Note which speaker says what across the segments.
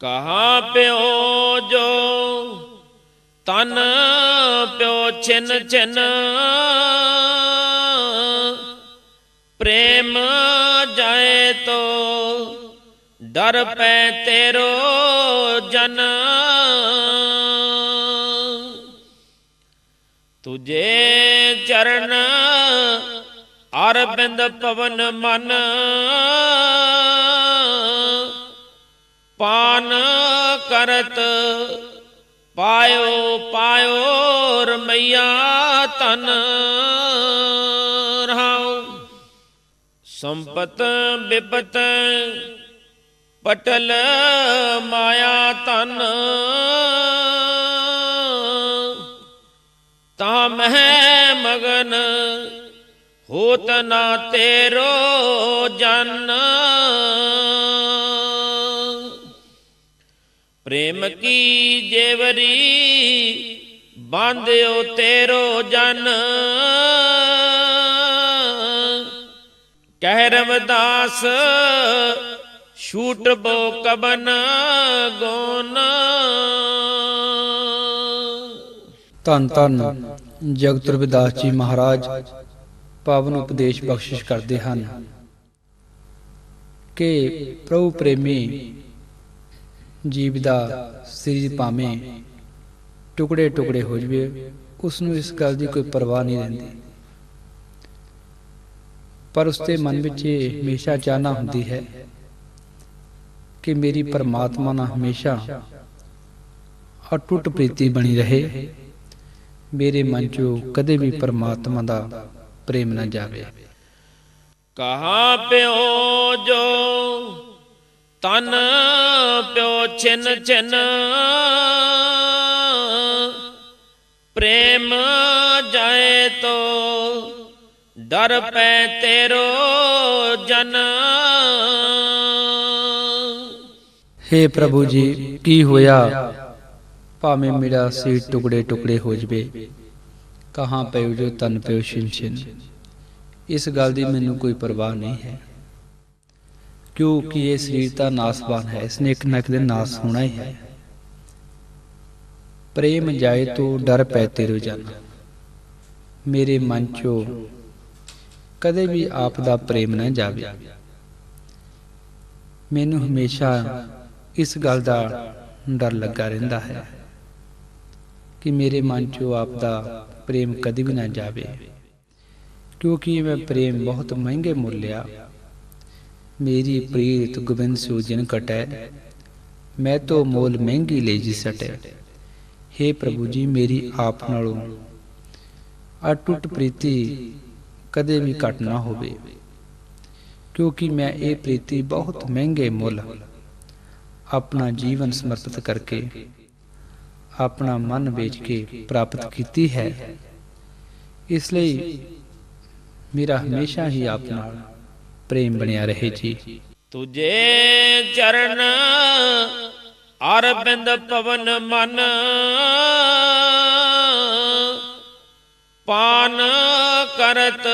Speaker 1: ਕਹਾ ਪਿਓ ਜੋ ਤਨ ਪਿਓ ਛਿਨ ਛਿਨ। ਪ੍ਰੇਮ ਜਾਏ ਤੋ ਡਰ ਪੈ ਤੇਰੋ ਜਨ। ਤੁਝੇ ਚਰਨ ਅਰਬਿੰਦ ਪਵਨ ਮਨ। ਪਾਨ ਕਰਤ ਪਾਇਓ ਪਾਇਓ ਰਮਈਆ ਤਨ ਰਹਾਉ। ਸੰਪਤ ਬਿਪਤ ਪਟਲ ਮਾਇਆ ਤਨ ਤਾਂ ਮਹਿ ਮਗਨ ਹੋਤ ਨਾ ਤੇਰੋ ਜਨ। ਪ੍ਰੇਮ ਕੀ ਜੇਵਰੀ? ਬਾਂਧਿਓ ਤੇਰੋ ਜਨ। ਕਹਿ ਰਵਦਾਸ, ਛੂਟ ਬੋ ਕਬਨ ਗੋਨ।
Speaker 2: ਧੰਨ ਧੰਨ ਜਗਤ ਰਵਿਦਾਸ ਜੀ ਮਹਾਰਾਜ, ਪਾਵਨ ਉਪਦੇਸ਼ ਬਖਸ਼ਿਸ਼ ਕਰਦੇ ਹਨ ਕਿ ਪ੍ਰਭੂ ਪ੍ਰੇਮੀ ਜੀਵ ਦਾ ਸਰੀਰ ਭਾਵੇਂ ਟੁਕੜੇ ਟੁਕੜੇ ਹੋ ਜਵੇ ਉਸ ਨੂੰ ਇਸ ਗੱਲ ਦੀ ਕੋਈ ਪਰਵਾਹ ਨਹੀਂ ਰਹਿੰਦੀ। ਪਰ ਉਸਦੇ ਮਨ ਵਿੱਚ ਇਹ ਹਮੇਸ਼ਾ ਚਾਹਨਾ ਹੁੰਦੀ ਹੈ ਕਿ ਮੇਰੀ ਪਰਮਾਤਮਾ ਨਾਲ ਹਮੇਸ਼ਾ ਅਟੁੱਟ ਪ੍ਰੀਤੀ ਬਣੀ ਰਹੇ, ਮੇਰੇ ਮਨ 'ਚੋਂ ਕਦੇ ਵੀ ਪਰਮਾਤਮਾ ਦਾ ਪ੍ਰੇਮ ਨਾ ਜਾਵੇ।
Speaker 1: ਕਹਾ ਪਿਓ ਜੋ ਤਨ ਪਿਓ ਚਿਨ ਛਿਨ ਪ੍ਰੇਮ ਜਾਏ ਤੋ, ਡਰ ਪੈ ਤੇਰੋ ਜਨ।
Speaker 2: ਹੇ ਪ੍ਰਭੂ ਜੀ, ਕੀ ਹੋਇਆ? ਭਾਵੇਂ ਮੇਰਾ ਸਿਰ ਟੁਕੜੇ ਟੁਕੜੇ ਹੋ ਜਵੇ, ਕਹਾਂ ਪਿਓ ਜੋ ਤਨ ਪਿਓ ਛਿਨ ਛਿਨ। ਇਸ ਗੱਲ ਦੀ ਮੈਨੂੰ ਕੋਈ ਪਰਵਾਹ ਨਹੀਂ ਹੈ। ਕਿਉਂਕਿ ਇਹ ਸਰੀਰ ਤਾਂ ਨਾਸਵਾਨ ਹੈ ਇਸ ਨੇ ਇੱਕ ਨਾ ਇੱਕ ਦਿਨ ਨਾਸ ਹੋਣਾ ਹੀ ਹੈ। ਪ੍ਰੇਮ ਜਾਏ ਤੋ ਡਰ ਪੈ ਤੇਰੋ ਜਨ। ਮੇਰੇ ਮਨ ਚੋਂ ਕਦੇ ਵੀ ਆਪ ਦਾ ਪ੍ਰੇਮ ਨਾ ਜਾਵੇ। ਮੈਨੂੰ ਹਮੇਸ਼ਾ ਇਸ ਗੱਲ ਦਾ ਡਰ ਲੱਗਾ ਰਹਿੰਦਾ ਹੈ ਕਿ ਮੇਰੇ ਮਨ ਚੋਂ ਆਪ ਦਾ ਪ੍ਰੇਮ ਕਦੇ ਵੀ ਨਾ ਜਾਵੇ। ਕਿਉਂਕਿ ਮੈਂ ਪ੍ਰੇਮ ਬਹੁਤ ਮਹਿੰਗੇ ਮੁੱਲ ਲਿਆ। ਮੇਰੀ ਪ੍ਰੀਤ ਗੋਬਿੰਦ ਸੋ ਜਿਨ ਕਟੈ ਮੈਂ ਤੋ ਮੋਲ ਮਹਿੰਗੀ ਲੈ ਜੀ ਸਟੈ हे ਪ੍ਰਭੂ ਜੀ ਮੇਰੀ ਆਪ ਨਾਲੋਂ ਅਟੁੱਟ ਪ੍ਰੀਤੀ ਕਦੇ ਵੀ ਘਟ ਨਾ ਹੋਵੇ ਕਿਉਂਕਿ ਮੈਂ ਇਹ ਪ੍ਰੀਤੀ ਬਹੁਤ ਮਹਿੰਗੇ ਮੁੱਲ ਆਪਣਾ ਜੀਵਨ ਸਮਰਪਿਤ ਕਰਕੇ ਆਪਣਾ ਮਨ ਵੇਚ ਕੇ ਪ੍ਰਾਪਤ ਕੀਤੀ ਹੈ ਇਸ ਲਈ ਮੇਰਾ ਹਮੇਸ਼ਾ ਹੀ ਆਪ ਨਾਲ ਪ੍ਰੇਮ ਬਣਿਆ ਰਹੇ ਜੀ।
Speaker 1: ਤੁਝੇ ਚਰਨ ਅਰਬਿੰਦ ਪਵਨ ਮਨ ਪਾਨ ਕਰਤ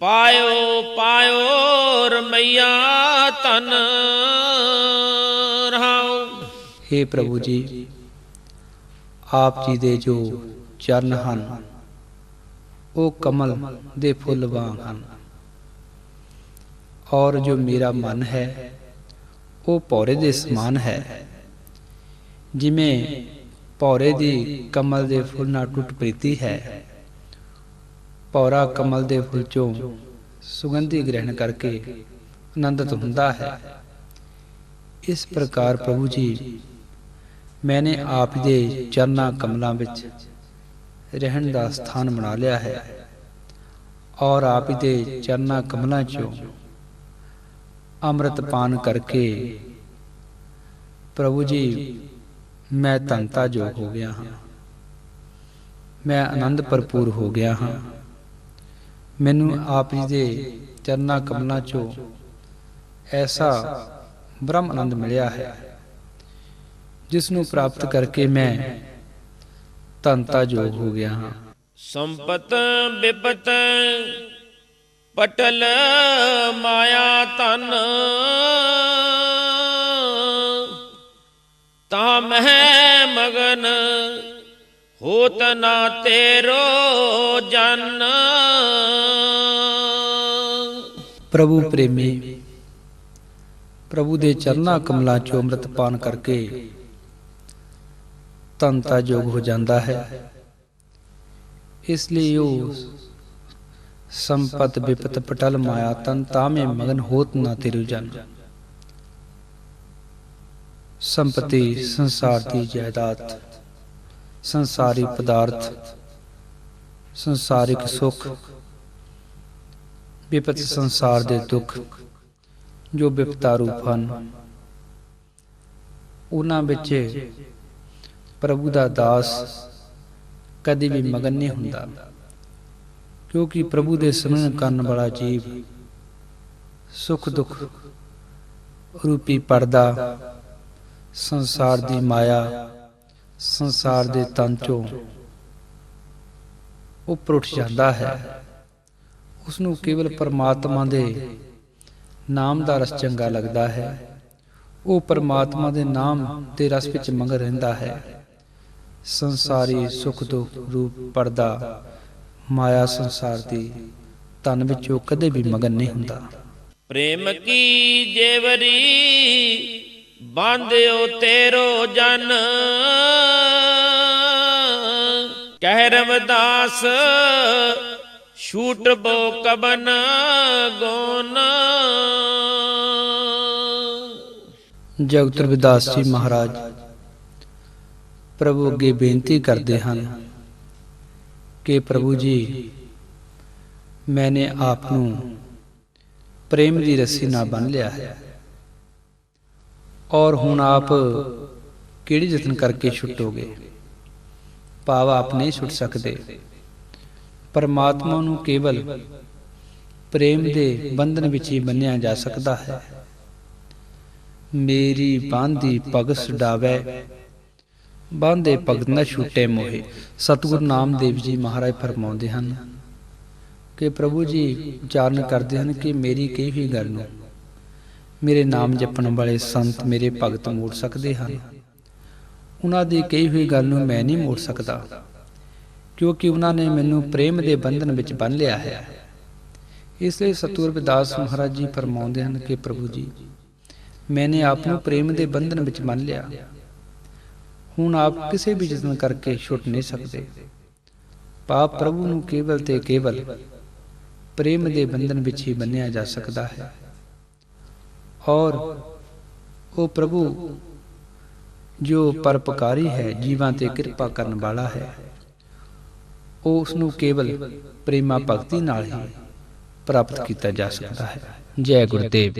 Speaker 1: ਪਾਇਓ ਪਾਇਓ ਰਮਈਆ ਤਨ ਰਹਾਉ।
Speaker 2: हे ਪ੍ਰਭੂ ਜੀ ਆਪ ਜੀ ਦੇ ਜੋ ਚਰਨ ਹਨ ਉਹ ਕਮਲ ਦੇ ਫੁੱਲ ਵਾਂਗ ਹਨ। ਔਰ ਜੋ ਮੇਰਾ ਮਨ ਹੈ, ਉਹ ਪੌਰੇ ਦੇ ਸਮਾਨ ਹੈ। ਜਿਵੇਂ ਪੌਰੇ ਦੀ ਕਮਲ ਦੇ ਫੁੱਲ ਨਾਲ ਟੁੱਟ ਪ੍ਰੀਤੀ ਹੈ ਪੌਰਾ ਕਮਲ ਦੇ ਫੁੱਲ ਚੋਂ ਸੁਗੰਧੀ ਗ੍ਰਹਿਣ ਕਰਕੇ ਆਨੰਦਿਤ ਹੁੰਦਾ ਹੈ। ਇਸ ਪ੍ਰਕਾਰ ਪ੍ਰਭੂ ਜੀ, ਮੈਨੇ ਆਪ ਦੇ ਚਰਨਾ ਕਮਲਾਂ ਵਿੱਚ ਰਹਿਣ ਦਾ ਸਥਾਨ ਬਣਾ ਲਿਆ ਹੈ। ਔਰ ਆਪ ਦੇ ਚਰਨਾ ਕਮਲਾਂ ਚੋਂ ਅੰਮ੍ਰਿਤ ਪਾਨ ਕਰਕੇ ਪ੍ਰਭੂ ਜੀ, ਮੈਂ ਤੰਤਾ ਜੋ ਹੋ ਗਿਆ ਹਾਂ। ਮੈਂ ਆਨੰਦ ਭਰਪੂਰ ਹੋ ਗਿਆ ਹਾਂ। ਮੈਨੂੰ ਆਪ ਜੀ ਦੇ ਚਰਨਾ ਕਮਲਾਂ ਚੋਂ ਐਸਾ ਬ੍ਰਹਮ ਆਨੰਦ ਮਿਲਿਆ ਹੈ ਜਿਸ ਨੂੰ ਪ੍ਰਾਪਤ ਕਰਕੇ ਮੈਂ ਤੰਤਾ ਜੋਗ ਹੋ ਗਿਆ ਹਾਂ।
Speaker 1: ਸੰਪਤ ਬਿਪਤ ਪਟਲ ਮਾਇਆ ਤਨ ਤਾਂ ਮਹਿ ਮਗਨ ਹੋਤ ਨਾ ਤੇਰੋ ਜਨ
Speaker 2: ਪ੍ਰਭੂ ਪ੍ਰੇਮੀ ਪ੍ਰਭੂ ਦੇ ਚਰਨਾਂ ਕਮਲਾਂ ਚੋਂ ਅੰਮ੍ਰਿਤ ਪਾਨ ਕਰਕੇ ਤਨਤਾ ਜੋਗ ਹੋ ਜਾਂਦਾ ਹੈ ਇਸ ਲਈ ਉਹ ਸੰਪਤ ਵਿਪਤ ਪਟਲ ਮਾਇਆ, ਤਨ ਤਾਮੇ ਮਗਨ ਹੋਤ ਨਾ ਤੇਰੂ ਜਨ। ਸੰਪਤੀ ਸੰਸਾਰ ਦੀ ਜਾਇਦਾਦ, ਸੰਸਾਰੀ ਪਦਾਰਥ, ਸੰਸਾਰਿਕ ਸੁਖ ਵਿਪਤ ਸੰਸਾਰ ਦੇ ਦੁੱਖ, ਜੋ ਵਿਪਤਾ ਰੂਪ ਹਨ। ਉਹਨਾਂ ਵਿੱਚ ਪ੍ਰਭੂ ਦਾ ਦਾਸ ਕਦੇ ਵੀ ਮਗਨ ਨਹੀਂ ਹੁੰਦਾ। ਕਿਉਂਕਿ ਪ੍ਰਭੂ ਦੇ ਸਿਮਰਨ ਕਰਨ ਵਾਲਾ ਜੀਵ ਸੁਖ ਦੁੱਖ ਰੂਪੀ ਪਰਦਾ, ਸੰਸਾਰ ਦੀ ਮਾਇਆ, ਸੰਸਾਰ ਦੇ ਤਨ ਚੋਂ ਉੱਪਰ ਉੱਠ ਜਾਂਦਾ ਹੈ। ਉਸ ਨੂੰ ਕੇਵਲ ਪਰਮਾਤਮਾ ਦੇ ਨਾਮ ਦਾ ਰਸ ਚੰਗਾ ਲੱਗਦਾ ਹੈ। ਉਹ ਪਰਮਾਤਮਾ ਦੇ ਨਾਮ ਦੇ ਰਸ ਵਿੱਚ ਮੰਗ ਰਹਿੰਦਾ ਹੈ। ਸੰਸਾਰੀ ਸੁਖ ਦੁੱਖ ਰੂਪ ਪਰਦਾ ਮਾਇਆ ਸੰਸਾਰ ਦੀ ਤਨ ਵਿੱਚ ਕਦੇ ਵੀ ਮਗਨ ਨਹੀਂ ਹੁੰਦਾ।
Speaker 1: ਪ੍ਰੇਮ ਕੀ ਜੇਵਰੀ ਬਾਂਧਿਓ ਤੇਰੋ ਜਨ। ਕਹਿ ਰਵਦਾਸ ਛੂਟ ਬੋ ਕਬਨ ਗੋਨ।
Speaker 2: ਜਗਤ ਰਵਿਦਾਸ ਜੀ ਮਹਾਰਾਜ ਪ੍ਰਭੂ ਅੱਗੇ ਬੇਨਤੀ ਕਰਦੇ ਹਨ ਕਿ ਪ੍ਰਭੂ ਜੀ, ਮੈਨੇ ਆਪ ਨੂੰ ਪ੍ਰੇਮ ਦੀ ਰੱਸੀ ਨਾਲ ਬੰਨ ਲਿਆ ਹੈ। ਔਰ ਹੁਣ ਆਪ ਕਿਹੜੀ ਯਤਨ ਕਰਕੇ ਛੁੱਟੋਗੇ? ਭਾਵ ਆਪ ਨਹੀਂ ਛੁੱਟ ਸਕਦੇ। ਪਰਮਾਤਮਾ ਨੂੰ ਕੇਵਲ ਪ੍ਰੇਮ ਦੇ ਬੰਧਨ ਵਿੱਚ ਹੀ ਬੰਨਿਆ ਜਾ ਸਕਦਾ ਹੈ। ਮੇਰੀ ਬਾਂਦੀ ਪਗ ਛਡਾਵੇ ਬਾਂਦੇ ਭਗਤ ਨਾ ਛੁੱਟੇ ਮੋਹੇ। ਸਤਿਗੁਰੂ ਨਾਮਦੇਵ ਜੀ ਮਹਾਰਾਜ ਫਰਮਾਉਂਦੇ ਹਨ ਕਿ ਪ੍ਰਭੂ ਜੀ, ਉਚਾਰਨ ਕਰਦੇ ਹਨ ਕਿ ਮੇਰੀ ਕਹੀ ਹੋਈ ਗੱਲ ਨੂੰ। ਮੇਰੇ ਨਾਮ ਜਪਣ ਵਾਲੇ ਸੰਤ ਮੇਰੇ ਭਗਤ ਮੋੜ ਸਕਦੇ ਹਨ। ਉਹਨਾਂ ਦੀ ਕਹੀ ਹੋਈ ਗੱਲ ਨੂੰ ਮੈਂ ਨਹੀਂ ਮੋੜ ਸਕਦਾ, ਕਿਉਂਕਿ ਉਹਨਾਂ ਨੇ ਮੈਨੂੰ ਪ੍ਰੇਮ ਦੇ ਬੰਧਨ ਵਿੱਚ ਬੰਨ ਲਿਆ ਹੈ। ਇਸ ਲਈ ਸਤਿਗੁਰ ਵਿਦਾਸ ਮਹਾਰਾਜ ਜੀ ਫਰਮਾਉਂਦੇ ਹਨ ਕਿ ਪ੍ਰਭੂ ਜੀ, ਮੈਨੇ ਆਪ ਨੂੰ ਪ੍ਰੇਮ ਦੇ ਬੰਧਨ ਵਿੱਚ ਬੰਨ ਲਿਆ। ਹੁਣ ਆਪ ਕਿਸੇ ਵੀ ਯਤਨ ਕਰਕੇ ਛੁੱਟ ਨਹੀਂ ਸਕਦੇ। ਪਾਪ ਪ੍ਰਭੂ ਨੂੰ ਕੇਵਲ ਤੇ ਕੇਵਲ ਪ੍ਰੇਮ ਦੇ ਬੰਧਨ ਵਿੱਚ ਹੀ ਬੰਨਿਆ ਜਾ ਸਕਦਾ ਹੈ। ਔਰ ਉਹ ਪ੍ਰਭੂ ਜੋ ਪਰਪਕਾਰੀ ਹੈ, ਜੀਵਾਂ ਤੇ ਕਿਰਪਾ ਕਰਨ ਵਾਲਾ ਹੈ, ਉਹ ਉਸ ਨੂੰ ਕੇਵਲ ਪ੍ਰੇਮਾ ਭਗਤੀ ਨਾਲ ਹੀ ਪ੍ਰਾਪਤ ਕੀਤਾ ਜਾ ਸਕਦਾ ਹੈ। ਜੈ ਗੁਰਦੇਵ।